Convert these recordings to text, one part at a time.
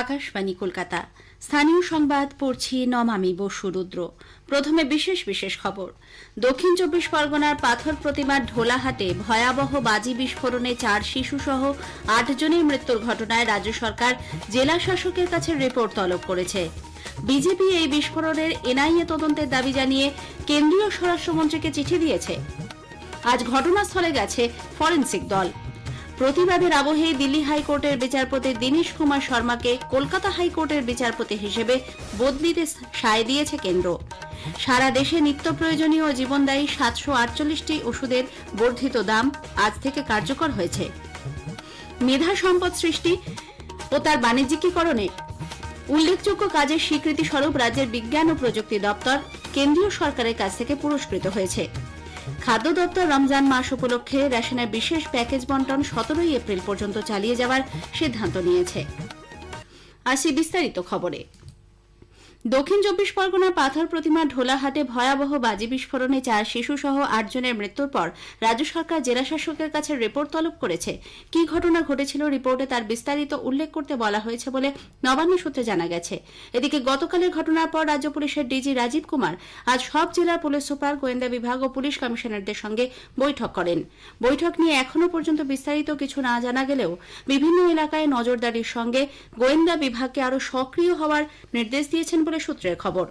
আকাশবাণী কলকাতা। স্থানীয় সংবাদ পড়ছি নমামি বসু রুদ্র। প্রথমে বিশেষ বিশেষ খবর। দক্ষিণ চব্বিশ পরগনার পাথর প্রতিমার ঢোলাহাটে ভয়াবহ বাজি বিস্ফোরণে চার শিশুসহ আট জনের মৃত্যুর ঘটনায় রাজ্য সরকার জেলা শাসকের কাছে রিপোর্ট তলব করেছে। বিজেপি এই বিস্ফোরণের এনআইএ তদন্তের দাবি জানিয়ে কেন্দ্রীয় স্বরাষ্ট্রমন্ত্রীকে চিঠি দিয়েছে। আজ ঘটনাস্থলে গেছে ফরেন্সিক দল। প্রতিবাদের আবহে দিল্লি হাইকোর্টের বিচারপতি দীনেশ কুমার শর্মাকে কলকাতা হাইকোর্টের বিচারপতি হিসেবে বদলিতে সায় দিয়েছে কেন্দ্র। সারা দেশে নিত্য প্রয়োজনীয় জীবনদায়ী সাতশো আটচল্লিশটি ওষুধের বর্ধিত দাম আজ থেকে কার্যকর হয়েছে। মেধা সম্পদ সৃষ্টি ও তার বাণিজ্যিকীকরণে উল্লেখযোগ্য কাজের স্বীকৃতি স্বরূপ রাজ্যের বিজ্ঞান ও প্রযুক্তি দপ্তর কেন্দ্রীয় সরকারের কাছ থেকে পুরস্কৃত হয়েছে। খাদ্য দপ্তর রমজান মাস উপলক্ষে রেশনের বিশেষ প্যাকেজ বন্টন সতেরোই এপ্রিল পর্যন্ত চালিয়ে যাওয়ার সিদ্ধান্ত নিয়েছে। আসি বিস্তারিত খবরে। দক্ষিণ চব্বিশ পরগনার পাথর প্রতিমা ঢোলাহাটে ভয়াবহ বাজি বিস্ফোরণে চার শিশু শিশুসহ আটজনের মৃত্যুর পর রাজ্য সরকার জেলা শাসকের কাছে রিপোর্ট তলব করেছে। কি ঘটনা ঘটেছিল রিপোর্টে তার বিস্তারিত উল্লেখ করতে বলা হয়েছে বলে নবান্ন সূত্রে জানা গেছে। এদিকে গতকালের ঘটনার পর রাজ্য পুলিশের ডিজি রাজীব কুমার আজ সব জেলার পুলিশ সুপার, গোয়েন্দা বিভাগ ও পুলিশ কমিশনারদের সঙ্গে বৈঠক করেন। বৈঠক নিয়ে এখনও পর্যন্ত বিস্তারিত কিছু না জানা গেলেও বিভিন্ন এলাকায় নজরদারির সঙ্গে গোয়েন্দা বিভাগকে আরও সক্রিয় হওয়ার নির্দেশ দিয়েছেন বলে সূত্রের খবর।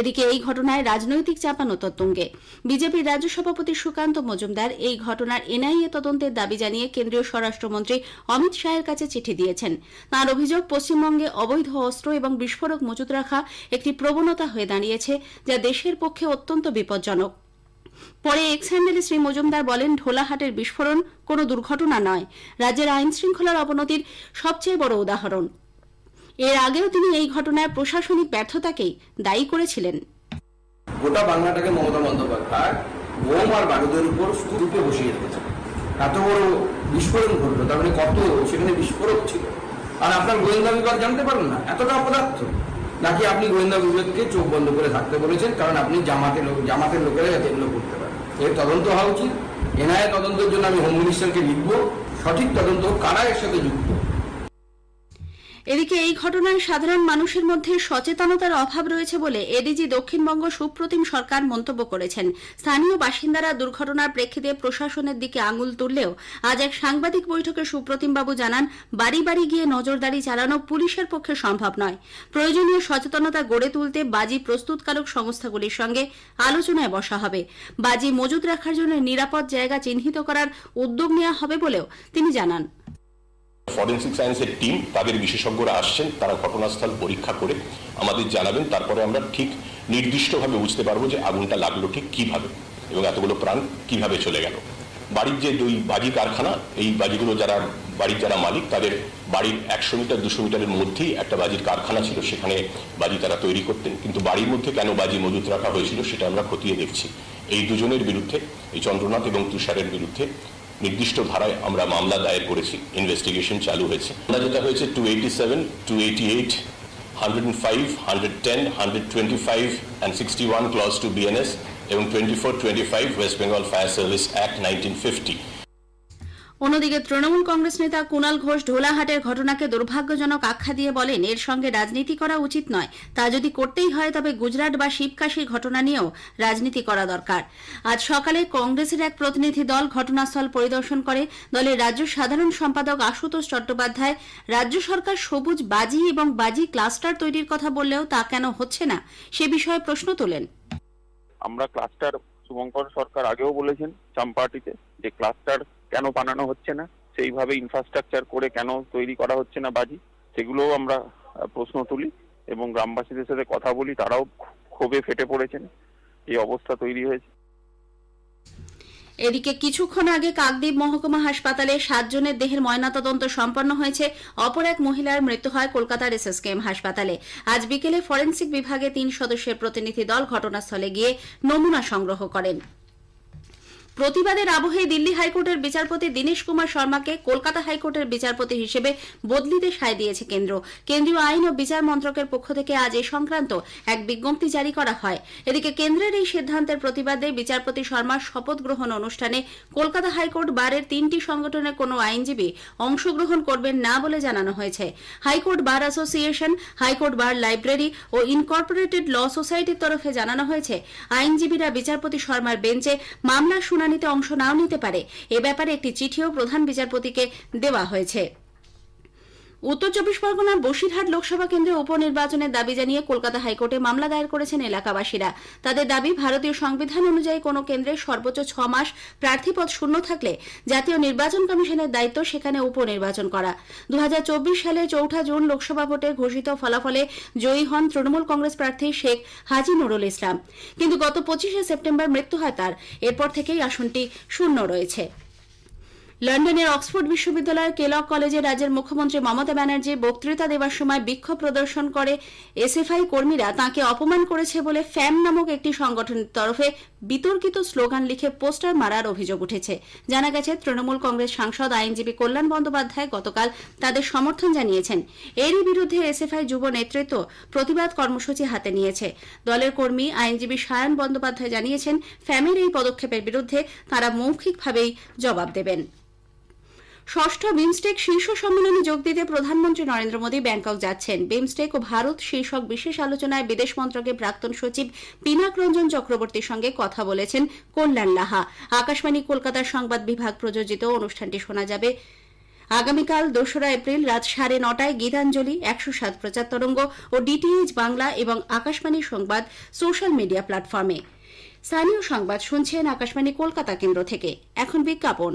এদিকে এই ঘটনায় রাজনৈতিক চাপানো তুঙ্গে বিজেপির রাজ্য সভাপতি সুকান্ত মজুমদার এই ঘটনার এনআইএ তদন্তের দাবি জানিয়ে কেন্দ্রীয় স্বরাষ্ট্রমন্ত্রী অমিত শাহের কাছে চিঠি দিয়েছেন। তাঁর অভিযোগ, পশ্চিমবঙ্গে অবৈধ অস্ত্র এবং বিস্ফোরক মজুত রাখা একটি প্রবণতা হয়ে দাঁড়িয়েছে, যা দেশের পক্ষে অত্যন্ত বিপজ্জনক। পরে এক্স হ্যান্ডেলে শ্রী মজুমদার বলেন, ঢোলাহাটের বিস্ফোরণ কোনো দুর্ঘটনা নয়। রাজ্যের আইন শৃঙ্খলার অবনতির সবচেয়ে বড় উদাহরণ। এর আগেও তিনি এই ঘটনায় প্রশাসনিক ব্যর্থতাকেই দায়ী করেছিলেন। গোটা বাংলাটাকে মমতা বন্দ্যোপাধ্যায়, বোম আর বারুদের উপর স্তূপে বসিয়ে রেখেছে এত বড় বিস্ফোরণ ঘটলো, তার মানে কত সেখানে বিস্ফোরক ছিল? আর আপনার গোয়েন্দা বিভাগ জানতে পারেন না, এতটা অপদার্থ। নাকি আপনি গোয়েন্দা বিভাগকে চোখ বন্ধ করে থাকতে বলেছেন, কারণ আপনি জামাতের লোক, জামাতের লোকেরা যাতে এগুলো করতে পারেন। এর তদন্ত হওয়া উচিত। এনআইএ তদন্তের জন্য আমি হোম মিনিস্টারকে লিখব। সঠিক তদন্ত কারা এর সাথে যুক্ত? এদিকে এই ঘটনায় সাধারণ মানুষের মধ্যে সচেতনতার অভাব রয়েছে বলে এডিজি দক্ষিণবঙ্গ সুপ্রতিম সরকার মন্তব্য করেছেন। স্থানীয় বাসিন্দারা দুর্ঘটনার প্রেক্ষিতে প্রশাসনের দিকে আঙুল তুললেও আজ এক সাংবাদিক বৈঠকে সুপ্রতিম বাবু জানান, বাড়ি বাড়ি গিয়ে নজরদারি চালানো পুলিশের পক্ষে সম্ভব নয়। প্রয়োজনীয় সচেতনতা গড়ে তুলতে বাজি প্রস্তুতকারক সংস্থাগুলির সঙ্গে আলোচনায় বসা হবে। বাজি মজুত রাখার জন্য নিরাপদ জায়গা চিহ্নিত করার উদ্যোগ নেওয়া হবে বলেও তিনি জানান। ফরেন্সিক সায়েন্সের টিম, তাদের বিশেষজ্ঞরা আসছেন, তারা ঘটনাস্থল পরীক্ষা করে আমাদের জানাবেন, তারপরে আমরা ঠিক নির্দিষ্টভাবে বুঝতে পারব যে আগুনটা লাগল ঠিক কীভাবে এবং এতগুলো প্রাণ কীভাবে চলে গেল। বাড়ির যে দুই বাজি কারখানা, এই বাজিগুলো যারা, বাড়ির যারা মালিক, তাদের বাড়ির একশো মিটার, দুশো মিটারের মধ্যেই একটা বাজির কারখানা ছিল, সেখানে বাজি তারা তৈরি করতেন। কিন্তু বাড়ির মধ্যে কেন বাজি মজুত রাখা হয়েছিল, সেটা আমরা খতিয়ে দেখছি। এই দুজনের বিরুদ্ধে, এই চন্দ্রনাথ এবং তুষারের বিরুদ্ধে নির্দিষ্ট ধারায় আমরা মামলা দায়ের করেছি ইনভেস্টিগেশন চালু হয়েছে। মামলা যেটা হয়েছে two eighty seven two eighty eight hundred five hundred ten hundred twenty five and sixty one clause two BNS এবং twenty four twenty five West Bengal fire service act nineteen fifty অন্যদিকে তৃণমূল কংগ্রেস নেতা কুণাল ঘোষ ঢোলাহাটের ঘটনাকে দুর্ভাগ্যজনক আখ্যা দিয়ে বলেন, এর সঙ্গে রাজনীতি করা উচিত নয়। তা যদি করতেই হয়, তবে গুজরাট বা শিবকাশির ঘটনা নিয়েও রাজনীতি করা দরকার। আজ সকালে কংগ্রেসের এক প্রতিনিধি দল ঘটনাস্থল পরিদর্শন করে। দলের রাজ্য সাধারণ সম্পাদক আশুতোষ চট্টোপাধ্যায়, রাজ্য সরকার সবুজ বাজি এবং বাজি ক্লাস্টার তৈরির কথা বললেও তা কেন হচ্ছে না? সে বিষয়ে প্রশ্ন তোলেন। আমরা ক্লাস্টার শুভঙ্কর সরকার আগেও বলেছেন, চাম্পাটিতে যে ক্লাস্টার কেন বানানো হচ্ছে না? সেইভাবে ইনফ্রাস্ট্রাকচার করে কেন তৈরি করা হচ্ছে না বাজি? সেগুলোও আমরা প্রশ্ন তুলি এবং গ্রামবাসীদের সাথে কথা বলি, তারাও ক্ষোভে ফেটে পড়েছেন। এই অবস্থা তৈরি হয়েছে। এদিকে কিছুক্ষণ আগে কাকদ্বীপ মহকুমা হাসপাতালে সাতজনের দেহের ময়নাতদন্ত সম্পন্ন হয়েছে। অপর এক মহিলার মৃত্যু হয় কলকাতার এসএসকেএম হাসপাতালে। আজ বিকেলে ফরেন্সিক বিভাগে তিন সদস্যের প্রতিনিধি দল ঘটনাস্থলে গিয়ে নমুনা সংগ্রহ করেন। প্রতিবাদের আবহে দিল্লি হাইকোর্টের বিচারপতি দীনেশ কুমার শর্মাকে কলকাতা হাইকোর্টের বিচারপতি হিসেবে বদলিতে সায় দিয়েছে কেন্দ্র। কেন্দ্রীয় আইন ও বিচার মন্ত্রকের পক্ষ থেকে আজ এ সংক্রান্ত এক বিজ্ঞপ্তি জারি করা হয়। এদিকে কেন্দ্রের এই সিদ্ধান্তের প্রতিবাদে বিচারপতি শর্মার শপথ গ্রহণ অনুষ্ঠানে কলকাতা হাইকোর্ট বারের তিনটি সংগঠনের কোনো আইনজীবী অংশগ্রহণ করবেন না বলে জানানো হয়েছে। High court bar association, high court bar library ও ইনকর্পোরেটেড ল সোসাইটির তরফে জানানো হয়েছে, আইনজীবীরা বিচারপতি শর্মার বেঞ্চে মামলার শুনানিতে অংশ নাও নিতে পারে। এ ব্যাপারে একটি চিঠিও প্রধান বিচারপতিকে দেওয়া হয়েছে। উত্তর চব্বিশ পরগনার বসিরহাট লোকসভা কেন্দ্রে উপনির্বাচনের দাবি জানিয়ে কলকাতা হাইকোর্টে মামলা দায়ের করেছেন এলাকাবাসীরা। তাদের দাবি, ভারতীয় সংবিধান অনুযায়ী কোনো কেন্দ্রে সর্বোচ্চ ছ মাস প্রার্থীপদ শূন্য থাকলে জাতীয় নির্বাচন কমিশনের দায়িত্ব সেখানে উপনির্বাচন করা। দু হাজার চব্বিশ সালে চৌঠা জুন লোকসভা ভোটে ঘোষিত ফলাফলে জয়ী হন তৃণমূল কংগ্রেস প্রার্থী শেখ হাজি নুরুল ইসলাম। কিন্তু গত পঁচিশে সেপ্টেম্বর মৃত্যু হয় তার। এরপর থেকেই আসনটি শূন্য রয়েছে। লন্ডনের অক্সফোর্ড বিশ্ববিদ্যালয়ের কেলক কলেজে রাজ্যের মুখ্যমন্ত্রী মমতা ব্যানার্জি বক্তৃতা দেওয়ার সময় বিক্ষোভ প্রদর্শন করে এসএফআই কর্মীরা তাকে অপমান করেছে বলে ফ্যাম নামক একটি সংগঠনের তরফে বিতর্কিত স্লোগান লিখে পোস্টার মারার অভিযোগ উঠেছে। জানা গেছে, তৃণমূল কংগ্রেস সাংসদ আইনজীবী কল্যাণ বন্দ্যোপাধ্যায় গতকাল তাদের সমর্থন জানিয়েছেন। এরই বিরুদ্ধে এসএফআই যুব নেতৃত্ব প্রতিবাদ কর্মসূচি হাতে নিয়েছে। দলের কর্মী আইনজীবী সায়ন বন্দ্যোপাধ্যায় জানিয়েছেন, ফ্যামের এই পদক্ষেপের বিরুদ্ধে তারা মৌখিকভাবেই জবাব দেবেন। ষষ্ঠ বিমস্টেক শীর্ষ সম্মেলনে যোগ দিতে প্রধানমন্ত্রী নরেন্দ্র মোদী ব্যাংকক যাচ্ছেন। বিমস্টেক ও ভারত শীর্ষক বিশেষ আলোচনায় বিদেশ মন্ত্রকের প্রাক্তন সচিব পিনাক রঞ্জন চক্রবর্তীর সঙ্গে কথা বলেছেন কল্যাণ লাহা। আকাশবাণী, কলকাতার সংবাদ বিভাগ প্রযোজিত অনুষ্ঠানটি শোনা যাবে। আগামীকাল দোসরা এপ্রিল রাত সাড়ে নটায় গীতাঞ্জলি, একশো সাত প্রচার তরঙ্গ ও ডিটিএইচ বাংলা এবং আকাশবাণী সংবাদ সোশ্যাল মিডিয়া প্ল্যাটফর্মে। স্থানীয় সংবাদ শুনছেন আকাশবাণী কলকাতা কেন্দ্র থেকে। এখন বিজ্ঞাপন।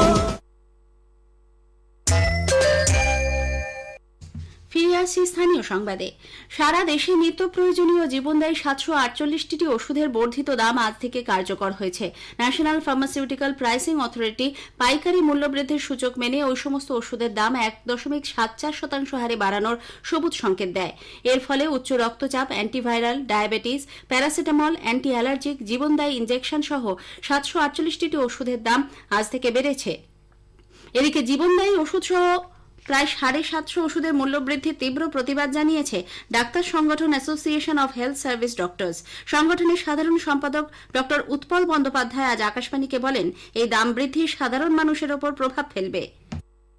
আসছি স্থানীয় সংবাদে। সারা দেশে নিত্য প্রয়োজনীয় জীবনদায়ী সাতশো আটচল্লিশটি ওষুধের বর্ধিত দাম আজ থেকে কার্যকর হয়েছে। ন্যাশনাল ফার্মাসিউটিক্যাল প্রাইসিং অথরিটি পাইকারি মূল্যবৃদ্ধির সূচক মেনে ওই সমস্ত ওষুধের দাম এক দশমিক সাত চার শতাংশ হারে বাড়ানোর সবুজ সংকেত দেয়। এর ফলে উচ্চ রক্তচাপ, antiviral, diabetes, paracetamol anti allergic জীবনদায়ী injection সহ সাতশো আটচল্লিশটি ওষুধের দাম আজ থেকে বেড়েছে। এদিকে জীবনদায়ী ওষুধ সহ প্রায় সাড়ে সাতশো ওষুধের মূল্যবৃদ্ধির তীব্র প্রতিবাদ জানিয়েছে ডাক্তার সংগঠন association of health service doctors. সংগঠনের সাধারণ সম্পাদক ডক্টর উৎপল বন্দ্যোপাধ্যায় আজ আকাশবাণীকে বলেন, এই দাম বৃদ্ধি সাধারণ মানুষের ওপর প্রভাব ফেলবে।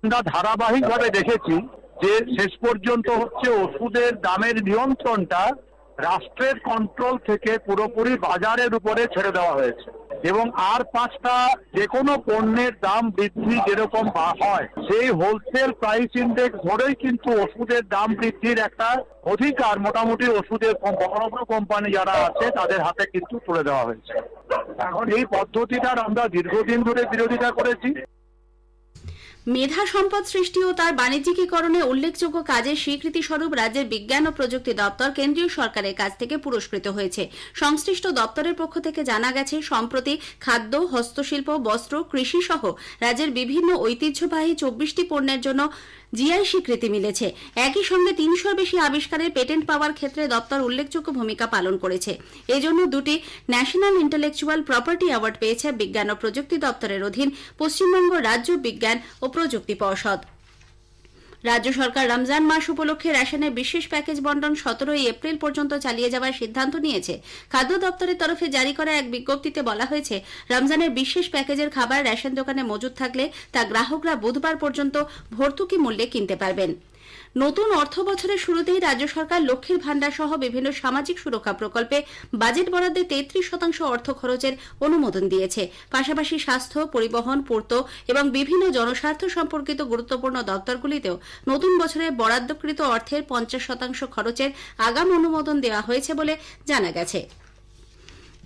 আমরা ধারাবাহিকভাবে দেখেছি যে শেষ পর্যন্ত হচ্ছে ওষুধের দামের নিয়ন্ত্রণটা রাষ্ট্রের কন্ট্রোল থেকে পুরোপুরি বাজারের উপরে ছেড়ে দেওয়া হয়েছে। এবং আর পাঁচটা যে কোনো পণ্যের দাম বৃদ্ধি যেরকম হয়, সেই হোলসেল প্রাইস ইন্ডেক্স ধরেই কিন্তু ওষুধের দাম বৃদ্ধির একটা অধিকার, মোটামুটি ওষুধের বড় বড় কোম্পানি যারা আছে, তাদের হাতে কিন্তু তুলে দেওয়া হয়েছে। এখন এই পদ্ধতিটার আমরা দীর্ঘদিন ধরে বিরোধিতা করেছি। মেধা সম্পদ সৃষ্টি ও তার বাণিজ্যিকীকরণে উল্লেখযোগ্য কাজের স্বীকৃতি স্বরূপ রাজ্যের বিজ্ঞান ও প্রযুক্তি দপ্তর কেন্দ্রীয় সরকারের কাছ থেকে পুরস্কৃত হয়েছে। সংশ্লিষ্ট দপ্তরের পক্ষ থেকে জানা গেছে, সম্প্রতি খাদ্য, হস্তশিল্প, বস্ত্র কৃষি সহ রাজ্যের বিভিন্ন ঐতিহ্যবাহী চব্বিশটি পণ্যের জন্য জিআই স্বীকৃতি মিলেছে। একই সঙ্গে তিনশোর বেশি আবিষ্কারের পেটেন্ট পাওয়ার ক্ষেত্রে দপ্তর উল্লেখযোগ্য ভূমিকা পালন করেছে। এজন্য দুটি ন্যাশনাল ইন্টেলেকচুয়াল প্রপার্টি অ্যাওয়ার্ড পেয়েছে বিজ্ঞান ও প্রযুক্তি দপ্তরের অধীন পশ্চিমবঙ্গ রাজ্য বিজ্ঞান ও প্রযুক্তি পর্ষদ। রাজ্য সরকার রমজান মাস উপলক্ষে রেশনের বিশেষ প্যাকেজ বন্টন সতেরোই এপ্রিল পর্যন্ত চালিয়ে যাওয়ার সিদ্ধান্ত নিয়েছে। খাদ্য দপ্তরের তরফে জারি করা এক বিজ্ঞপ্তিতে বলা হয়েছে, রমজানের বিশেষ প্যাকেজের খাবার রেশন দোকানে মজুদ থাকলে তা গ্রাহকরা বুধবার পর্যন্ত ভর্তুকি মূল্যে কিনতে পারবেন। নতুন অর্থ বছরের শুরুতেই রাজ্য সরকার লক্ষ্মীর ভান্ডার সহ বিভিন্ন সামাজিক সুরক্ষা প্রকল্পে বাজেট বরাদ্দে তেত্রিশ শতাংশ অর্থ খরচের অনুমোদন দিয়েছে। পাশাপাশি স্বাস্থ্য, পরিবহন, পূর্ত এবং বিভিন্ন জনস্বার্থ সম্পর্কিত গুরুত্বপূর্ণ দপ্তরগুলিতেও নতুন বছরে বরাদ্দকৃত অর্থের পঞ্চাশ শতাংশ খরচের আগাম অনুমোদন দেওয়া হয়েছে বলে জানা গেছে।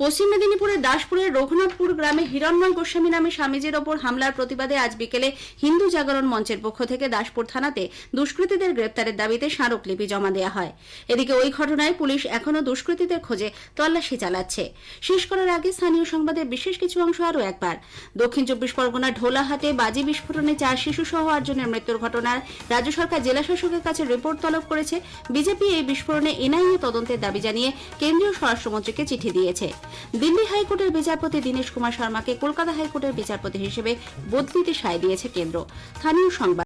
পশ্চিম মেদিনীপুরের দাসপুরের রঘুনাথপুর গ্রামে হিরণ্ময় গোস্বামী নামে স্বামীজির ওপর হামলার প্রতিবাদে আজ বিকেলে হিন্দু জাগরণ মঞ্চের পক্ষ থেকে দাসপুর থানাতে দুষ্কৃতীদের গ্রেপ্তারের দাবিতে স্মারকলিপি জমা দেওয়া হয়। এদিকে ওই ঘটনায় পুলিশ এখনও দুষ্কৃতীদের খোঁজে তল্লাশি চালাচ্ছে। শেষ করার আগে স্থানীয় সংবাদের বিশেষ কিছু অংশ আরও একবার। দক্ষিণ চব্বিশ পরগনার ঢোলাহাটে বাজি বিস্ফোরণে চার শিশু সহ আটজনের মৃত্যুর ঘটনার রাজ্য সরকার জেলা শাসকের কাছে রিপোর্ট তলব করেছে। বিজেপি এই বিস্ফোরণে এনআইএ তদন্তের দাবি জানিয়ে কেন্দ্রীয় স্বরাষ্ট্রমন্ত্রীকে চিঠি দিয়েছে। দিল্লি হাইকোর্টের বিচারপতি দীনেশ কুমার শর্মাকে কলকাতা হাইকোর্টের বিচারপতি হিসেবে বদলিতে সায় দিয়েছে কেন্দ্র। স্থানীয় সংবাদ